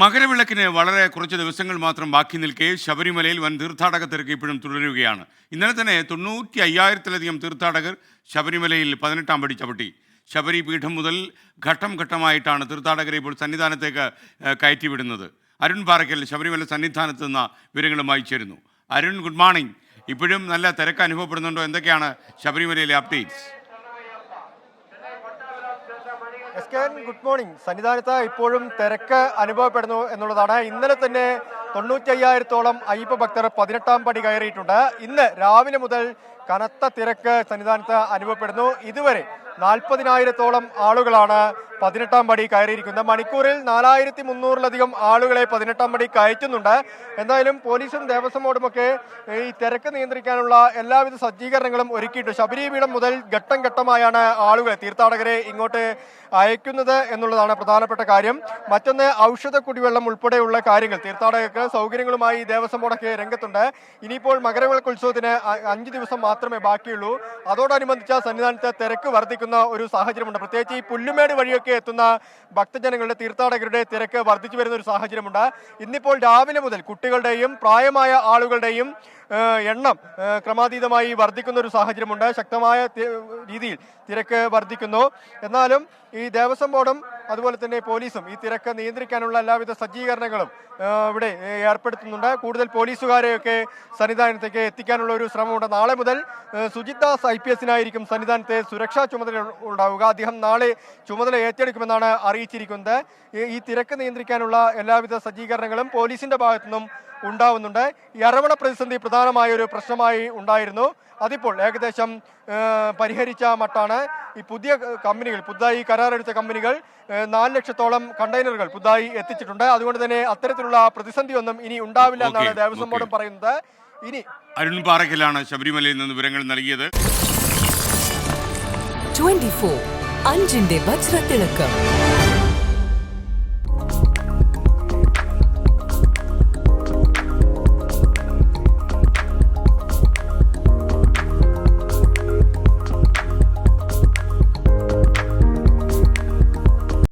മകരവിളക്കിന് വളരെ കുറച്ച് ദിവസങ്ങൾ മാത്രം ബാക്കി നിൽക്കെ ശബരിമലയിൽ വൻ തീർത്ഥാടക തിരക്ക് ഇപ്പോഴും തുടരുകയാണ്. ഇന്നലെ തന്നെ തൊണ്ണൂറ്റി അയ്യായിരത്തിലധികം തീർത്ഥാടകർ ശബരിമലയിൽ പതിനെട്ടാം പടി ചവിട്ടി. ശബരി പീഠം മുതൽ ഘട്ടം ഘട്ടമായിട്ടാണ് തീർത്ഥാടകരെ ഇപ്പോൾ സന്നിധാനത്തേക്ക് കയറ്റിവിടുന്നത്. അരുൺ പാറയ്ക്കൽ ശബരിമല സന്നിധാനത്ത് നിന്ന് വിവരങ്ങളുമായി ചേരുന്നു. Arun good morning. ഇപ്പോഴും നല്ല തിരക്ക് അനുഭവപ്പെടുന്നുണ്ടോ? എന്തൊക്കെയാണ് ശബരിമലയിലെ updates? S K good morning. സന്നിധാനത്ത് ഇപ്പോഴും തിരക്ക് അനുഭവപ്പെടുന്നു എന്നുള്ളതാണ്. ഇന്നലെ തന്നെ തൊണ്ണൂറ്റി അയ്യായിരത്തോളം അയ്യപ്പ ഭക്തർ പതിനെട്ടാം പടി കയറിയിട്ടുണ്ട്. ഇന്ന് രാവിലെ മുതൽ കനത്ത തിരക്ക് സന്നിധാനത്ത് അനുഭവപ്പെടുന്നു. ഇതുവരെ നാൽപ്പതിനായിരത്തോളം ആളുകളാണ് പതിനെട്ടാം പടി കയറിയിരിക്കുന്നത്. മണിക്കൂറിൽ നാലായിരത്തി മുന്നൂറിലധികം ആളുകളെ പതിനെട്ടാം പടി കയറ്റുന്നുണ്ട്. എന്തായാലും പോലീസും ദേവസ്വം ബോർഡുമൊക്കെ ഈ തിരക്ക് നിയന്ത്രിക്കാനുള്ള എല്ലാവിധ സജ്ജീകരണങ്ങളും ഒരുക്കിയിട്ടുണ്ട്. ശബരിപീഠം മുതൽ ഘട്ടം ഘട്ടമായാണ് ആളുകളെ തീർത്ഥാടകരെ ഇങ്ങോട്ട് അയക്കുന്നത് എന്നുള്ളതാണ് പ്രധാനപ്പെട്ട കാര്യം. മറ്റൊന്ന് ഔഷധ കുടിവെള്ളം ഉൾപ്പെടെയുള്ള കാര്യങ്ങൾ. തീർത്ഥാടകർക്ക് സൗകര്യങ്ങളുമായി ദേവസ്വം ബോർഡൊക്കെ രംഗത്തുണ്ട്. ഇനിയിപ്പോൾ മകരവിളക്ക് ഉത്സവത്തിന് അഞ്ച് ദിവസം മാത്രമേ ബാക്കിയുള്ളൂ. അതോടനുബന്ധിച്ച സന്നിധാനത്ത് തിരക്ക് വർദ്ധിക്കുന്ന ഒരു സാഹചര്യമുണ്ട്. പ്രത്യേകിച്ച് ഈ പുല്ലുമേട് വഴിയൊക്കെ എത്തുന്ന ഭക്തജനങ്ങളുടെ തീർത്ഥാടകരുടെ തിരക്ക് വർദ്ധിച്ചു വരുന്ന ഒരു സാഹചര്യമുണ്ട്. ഇന്നിപ്പോൾ രാവിലെ മുതൽ കുട്ടികളുടെയും പ്രായമായ ആളുകളുടെയും എണ്ണം ക്രമാതീതമായി വർദ്ധിക്കുന്ന ഒരു സാഹചര്യമുണ്ട്. ശക്തമായ രീതിയിൽ തിരക്ക് വർദ്ധിക്കുന്നു. എന്നാലും ഈ ദേവസ്വം ബോർഡും അതുപോലെ തന്നെ പോലീസും ഈ തിരക്ക് നിയന്ത്രിക്കാനുള്ള എല്ലാവിധ സജ്ജീകരണങ്ങളും ഇവിടെ ഏർപ്പെടുത്തുന്നുണ്ട്. കൂടുതൽ പോലീസുകാരെയൊക്കെ സന്നിധാനത്തേക്ക് എത്തിക്കാനുള്ള ഒരു ശ്രമമുണ്ട്. നാളെ മുതൽ സുജിത് ദാസ് ഐ പി എസിനായിരിക്കും സന്നിധാനത്തെ സുരക്ഷാ ചുമതല ഉണ്ടാവുക. അദ്ദേഹം നാളെ ചുമതല ഏറ്റെടുക്കുമെന്നാണ് അറിയിച്ചിരിക്കുന്നത്. ഈ തിരക്ക് നിയന്ത്രിക്കാനുള്ള എല്ലാവിധ സജ്ജീകരണങ്ങളും പോലീസിന്റെ ഭാഗത്തുനിന്നും ഉണ്ടാവുന്നുണ്ട്. ഈ അരവണ പ്രതിസന്ധി പ്രധാനമായ ഒരു പ്രശ്നമായി ഉണ്ടായിരുന്നു. അതിപ്പോൾ ഏകദേശം പരിഹരിച്ച മട്ടാണ്. ഈ പുതിയ കമ്പനികൾ പുതുതായി കരാറെടുത്ത കമ്പനികൾ നാല് ലക്ഷത്തോളം കണ്ടെയ്നറുകൾ പുതുതായി എത്തിച്ചിട്ടുണ്ട്. അതുകൊണ്ട് തന്നെ അത്തരത്തിലുള്ള പ്രതിസന്ധി ഒന്നും ഇനി ഉണ്ടാവില്ല എന്നാണ് ദേവസ്വം ബോർഡും പറയുന്നത്. ഇനി അരുൺ പാറയ്ക്കലാണ് ശബരിമലയിൽ നിന്ന് വിവരങ്ങൾ നൽകിയത്. 24 അഞ്ചിന്റെ വജ്രത്തിളക്കം.